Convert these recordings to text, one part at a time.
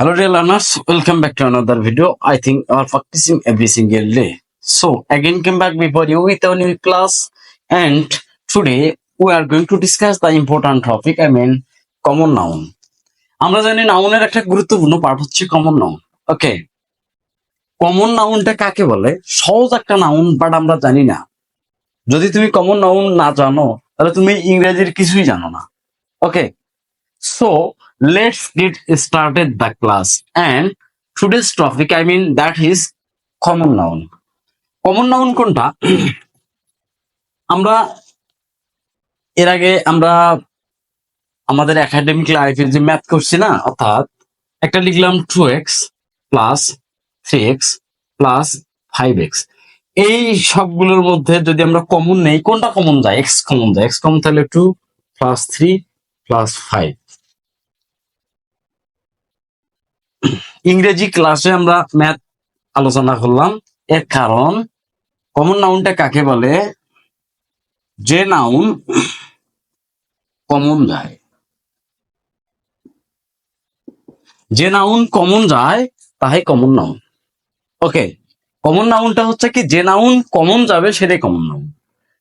Hello dear learners, welcome back to another video. I think you are practicing every single day. So again came back before you with a new class and today we are going to discuss the important topic I mean common noun. আমরা জানি নাউনের একটা গুরুত্বপূর্ণ part হচ্ছে common noun okay common নাউনটা কাকে বলে সহজ একটা নাউন বাট আমরা জানি না যদি তুমি কমন নাউন না জানো তাহলে তুমি ইংরেজির কিছুই জানো না ওকে So let's get started the class. And today's topic, I mean, that is common noun. Common noun কোনটা? আমরা এর আগে আমরা আমাদের একাডেমিক লাইফের যে ম্যাথ করছি না, অর্থাৎ একটা লিখলাম two x plus three x plus five x এই সবগুলোর মধ্যে যদি আমরা কমন নেই, কোনটা কমন যায়? এক্স কমন যায়। এক্স কমন তাহলে two plus three plus five ইংরেজি ক্লাসে আমরা ম্যাথ আলোচনা করলাম। এর কারণ কমন নাউনটা কাকে বলে? যে নাউন কমন যায়। যে নাউন কমন যায় তাই কমন নাউন ওকে কমন নাউনটা হচ্ছে কি, যে নাউন কমন যাবে, সেটাই কমন নাউন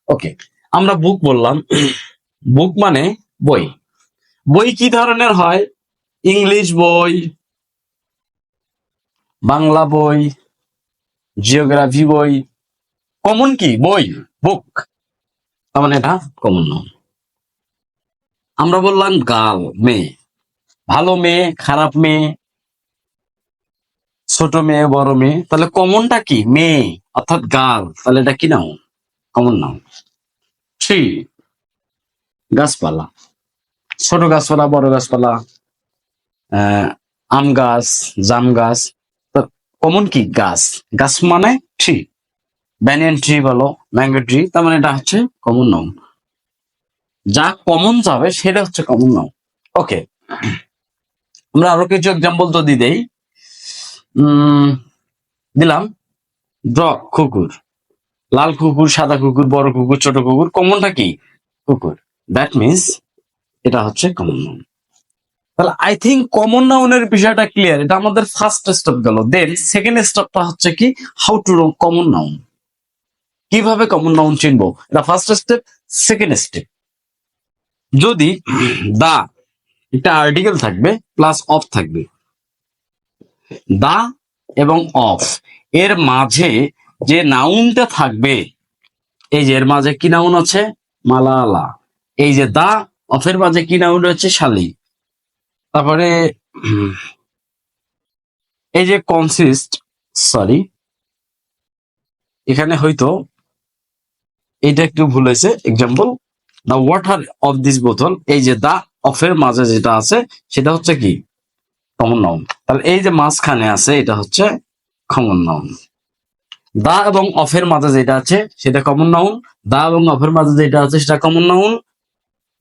ওকে আমরা বুক বললাম। বুক মানে বই। বই কি ধরনের হয়? ইংলিশ বই বাংলা বই জিওগ্রাফি বই কমন কি? বই বুক তার মানে এটা কমন নাম আমরা বললাম গাল, মেয়ে। ভালো মেয়ে, খারাপ মেয়ে, ছোট মেয়ে, বড় মেয়ে। তাহলে কমনটা কি? মেয়ে, অর্থাৎ গাল। তাহলে এটা কি নাম কমন নাম ট্রি গাছপালা। ছোট গাছপালা, বড় গাছপালা আম গাছ, জাম গাছ কমন কি? গাছ। গাছ মানে ট্রি ব্যানিয়ান ট্রি বলো ম্যাঙ্গো ট্রি তার মানে এটা হচ্ছে কমন নাউন যা কমন যাবে, সেটা হচ্ছে কমন নাউন ওকে আমরা আরও কিছু এক্সাম্পল যদি দেই। দিলাম ডগ কুকুর। লাল কুকুর, সাদা কুকুর, বড় কুকুর, ছোট কুকুর কমনটা কি? কুকুর। দ্যাট মিন্স এটা হচ্ছে কমন নাউন তাহলে আই থিঙ্ক কমন নাউনের বিষয়টা ক্লিয়ার এটা আমাদের ফার্স্ট স্টেপ গেল। দেন সেকেন্ড স্টেপটা হচ্ছে কি হাউ টু কমন নাউন কীভাবে কমন নাউন চিনবো? এটা ফার্স্ট স্টেপ সেকেন্ড স্টেপ যদি দা একটা আর্টিকেল থাকবে প্লাস অফ থাকবে। দা এবং অফ এর মাঝে যে নাউনটা থাকবে, এই যে এর মাঝে কি নাউন আছে? মালালা। এই যে দা অফের মাঝে কি নাউন রয়েছে? শালি। তারপরে, এই যে কনসিস্ট সরি এখানে হয়তো এটা একটু ভুল হয়েছে example the water of this বোতল এই যে দা অফের মাঝে যেটা আছে, সেটা হচ্ছে কি? কমন নাউন তাহলে এই যে মাঝখানে আছে, এটা হচ্ছে কমন নাউন দা এবং অফের মাঝে যেটা আছে, সেটা কমন নাউন দা এবং অফের মাঝে যেটা আছে, সেটা কমন নাউন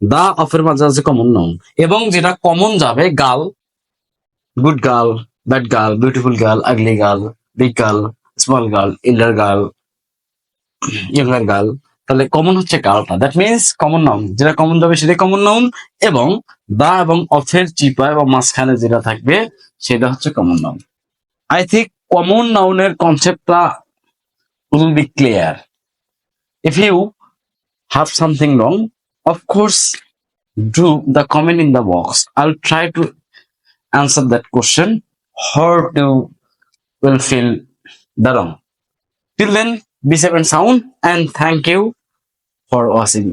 দা অফের মাঝে আছে কমন নাউন এবং যেটা কমন যাবে girl good girl bad girl beautiful girl ugly girl big girl small girl elder girl younger girl তাহলে কমন হচ্ছে গার্লটা দ্যাট মিনস কমন নাউন যেটা কমন যাবে সেটা কমন নাউন এবং দা এবং অফের চিপা এবং মাঝখানে যেটা থাকবে সেটা হচ্ছে common noun I think common নাউনের কনসেপ্টটা will be clear if you have something wrong, of course, do the comment in the box. I'll try to answer that question. How to will feel the wrong. Till then, be safe and sound, and thank you for watching.